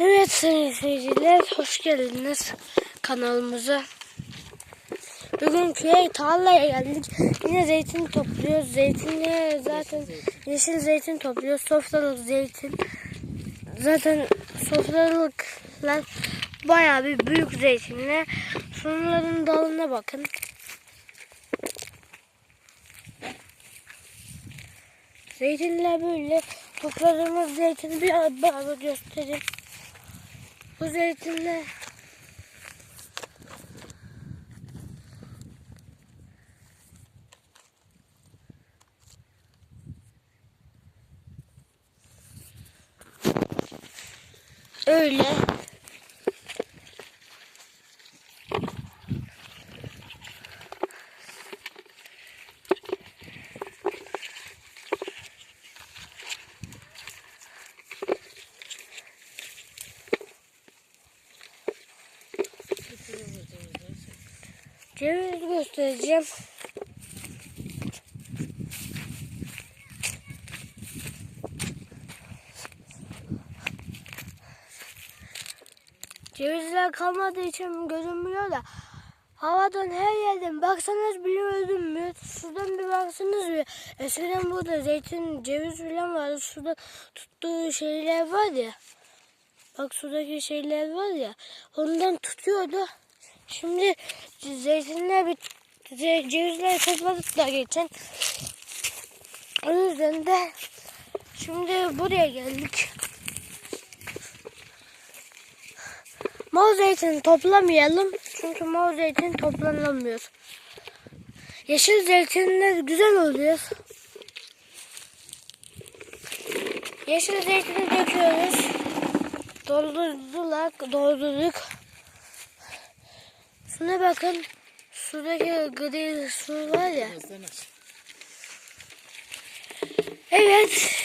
Evet sayın seyirciler hoş geldiniz kanalımıza. Bugün köye tarlaya geldik. Yine zeytin topluyoruz. Zeytinle zaten yeşil zeytin topluyoruz. Sofralık zeytin. Zaten sofralıklar bayağı bir büyük zeytinler. Şunların dalına bakın. Zeytinler böyle topladığımız zeytini bir beraber göstereyim. Bu zeytinler öyle. Ceviz göstereceğim. Cevizler kalmadığı için görünmüyor da havadan her yerden baksanız bile görünmüyor. Sudan bir baksanız bile. Eskiden burada zeytin, ceviz falan vardı. Suda tuttuğu şeyler var ya. Bak sudaki şeyler var ya. Ondan tutuyordu. Şimdi zeytinler bir ce- cevizler topladık da geçen. O yüzden de şimdi buraya geldik. Mor zeytin toplamayalım. Çünkü mor zeytin toplanamıyor. Yeşil zeytinler güzel oluyor. Yeşil zeytini döküyoruz. Doldurdular, doldurduk. Şuna bakın. Sudaki gri su var ya. Evet.